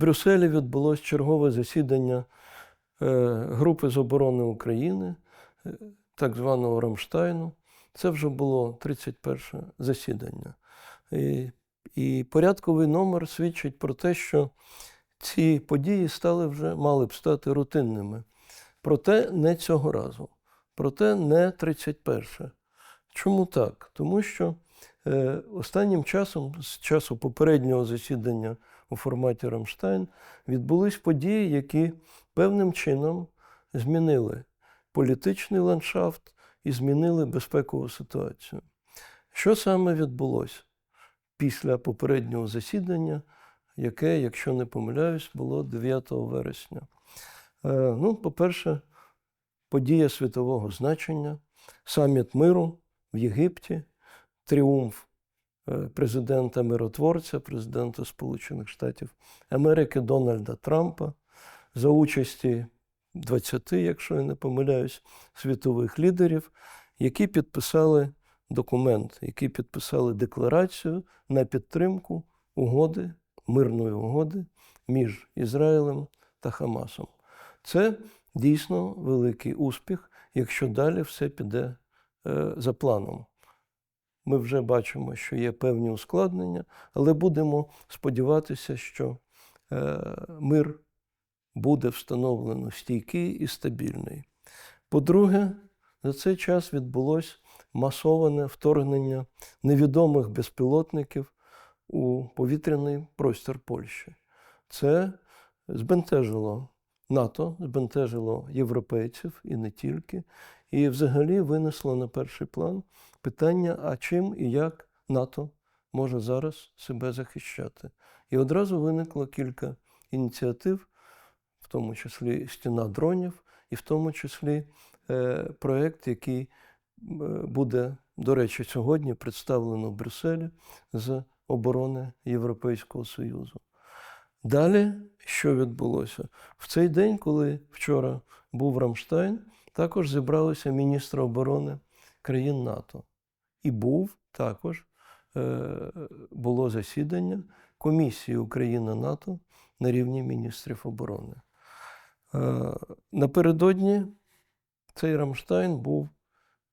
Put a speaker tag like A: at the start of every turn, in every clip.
A: Брюсселі відбулось чергове засідання е, групи з оборони України, е, так званого Рамштайну. Це вже було 31 засідання. І, і порядковий номер свідчить про те, що ці події стали вже мали б стати рутинними. Проте не цього разу. Проте не 31. Чому так? Тому що е, останнім часом, з часу попереднього засідання у форматі Рамштайн, відбулись події, які певним чином змінили політичний ландшафт і змінили безпекову ситуацію. Що саме відбулося після попереднього засідання, яке, якщо не помиляюсь, було 9 вересня? Е, ну, по-перше, подія світового значення, саміт миру в Єгипті, тріумф е, президента миротворця, президента Сполучених Штатів Америки Дональда Трампа за участі 20, якщо я не помиляюсь, світових лідерів, які підписали документ, які підписали декларацію на підтримку угоди, мирної угоди між Ізраїлем та Хамасом. Це дійсно великий успіх, якщо далі все піде е, за планом. Ми вже бачимо, що є певні ускладнення, але будемо сподіватися, що е, мир буде встановлено стійкий і стабільний. По-друге, за цей час відбулось масоване вторгнення невідомих безпілотників у повітряний простір Польщі. Це збентежило НАТО, збентежило європейців і не тільки, і взагалі винесло на перший план питання, а чим і як НАТО може зараз себе захищати. І одразу виникло кілька ініціатив, в тому числі стіна дронів, і в тому числі е, проєкт, який е, буде, до речі, сьогодні представлено в Брюсселі з оборони Європейського Союзу. Далі, що відбулося? В цей день, коли вчора був Рамштайн, також зібралися міністри оборони країн НАТО. І був також е, було засідання комісії Україна НАТО на рівні міністрів оборони. Е, напередодні цей Рамштайн був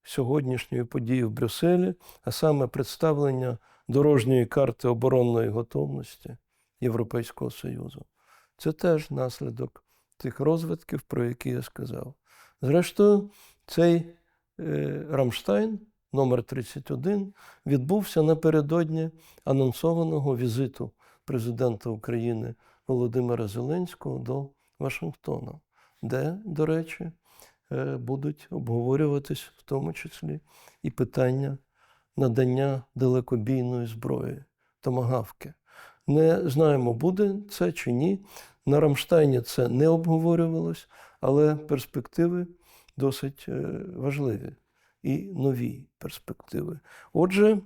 A: сьогоднішньою подією в Брюсселі, а саме представлення дорожньої карти оборонної готовності Європейського Союзу. Це теж наслідок тих розвитків, про які я сказав. Зрештою, цей е, Рамштайн номер 31 відбувся напередодні анонсованого візиту президента України Володимира Зеленського до Вашингтона, де, до речі, е, будуть обговорюватись в тому числі і питання надання далекобійної зброї томагавки. Не знаємо, буде це чи ні. На Рамштайні це не обговорювалось, але перспективи досить е, важливі і нові перспективи. Отже,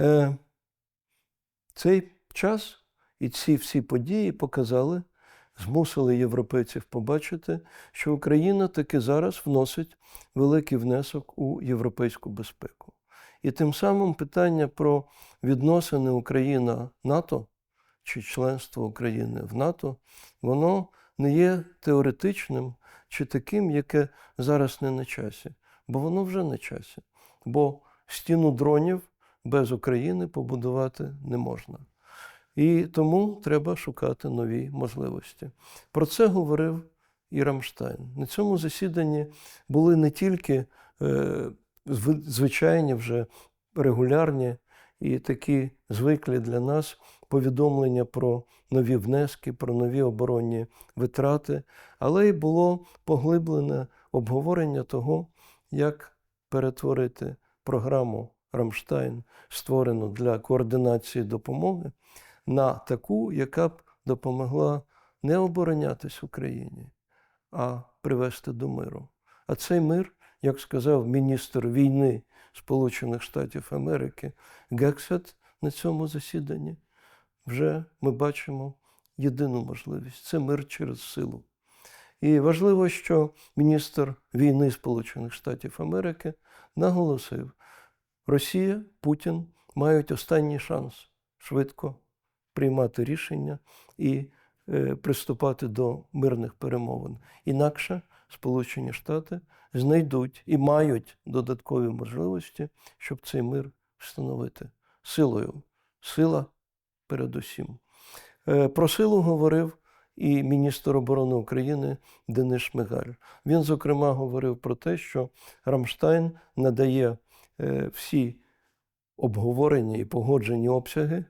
A: е, цей час і ці всі події показали, змусили європейців побачити, що Україна таки зараз вносить великий внесок у європейську безпеку. І тим самим питання про відносини Україна-НАТО чи членство України в НАТО, воно не є теоретичним чи таким, яке зараз не на часі, бо воно вже на часі. Бо стіну дронів без України побудувати не можна. І тому треба шукати нові можливості. Про це говорив і Рамштайн. На цьому засіданні були не тільки е, звичайні вже регулярні і такі звиклі для нас повідомлення про нові внески, про нові оборонні витрати, але й було поглиблене обговорення того, як перетворити програму Рамштайн, створену для координації допомоги, на таку, яка б допомогла не оборонятись Україні, а привести до миру. А цей мир, як сказав міністр війни Сполучених Штатів Америки Гексет на цьому засіданні, вже ми бачимо єдину можливість це мир через силу. І важливо, що міністр війни Сполучених Штатів Америки наголосив, Росія, Путін мають останній шанс швидко приймати рішення і е, приступати до мирних перемовин. Інакше Сполучені Штати знайдуть і мають додаткові можливості, щоб цей мир встановити силою. Сила передусім. Е, Про силу говорив і міністр оборони України Денис Шмигаль. Він, зокрема, говорив про те, що Рамштайн надає е, всі обговорені і погоджені обсяги е,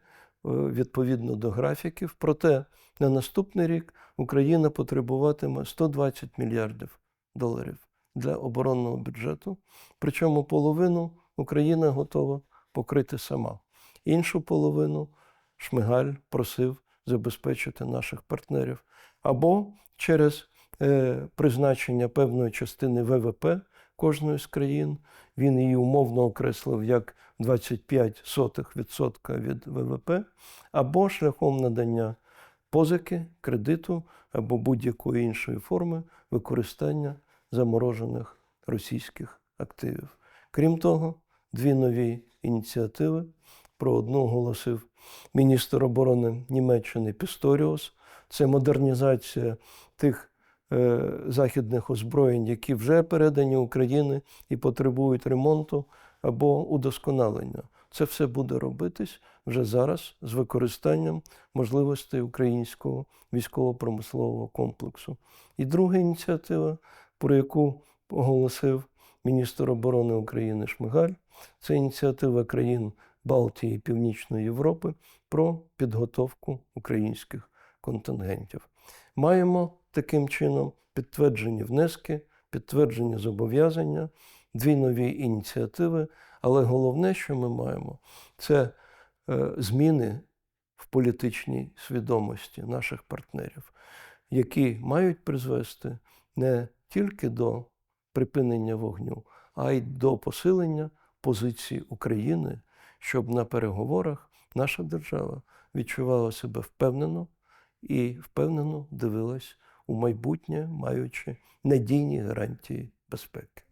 A: відповідно до графіків. Проте на наступний рік Україна потребуватиме 120 мільярдів доларів для оборонного бюджету. Причому половину Україна готова покрити сама. Іншу половину Шмигаль просив забезпечити наших партнерів або через е, призначення певної частини ВВП кожної з країн. Він її умовно окреслив як 25% від ВВП, або шляхом надання позики, кредиту або будь-якої іншої форми використання заморожених російських активів. Крім того, дві нові ініціативи. Про одну оголосив міністр оборони Німеччини Пісторіус. Це модернізація тих е, західних озброєнь, які вже передані Україні і потребують ремонту або удосконалення. Це все буде робитись вже зараз з використанням можливостей українського військово-промислового комплексу. І друга ініціатива, про яку оголосив міністр оборони України Шмигаль, це ініціатива країн Балтії і Північної Європи про підготовку українських контингентів. Маємо таким чином підтверджені внески, підтверджені зобов'язання, дві нові ініціативи. Але головне, що ми маємо, це е, зміни в політичній свідомості наших партнерів, які мають призвести не тільки до припинення вогню, а й до посилення позиції України, щоб на переговорах наша держава відчувала себе впевнено і впевнено дивилась у майбутнє, маючи надійні гарантії безпеки.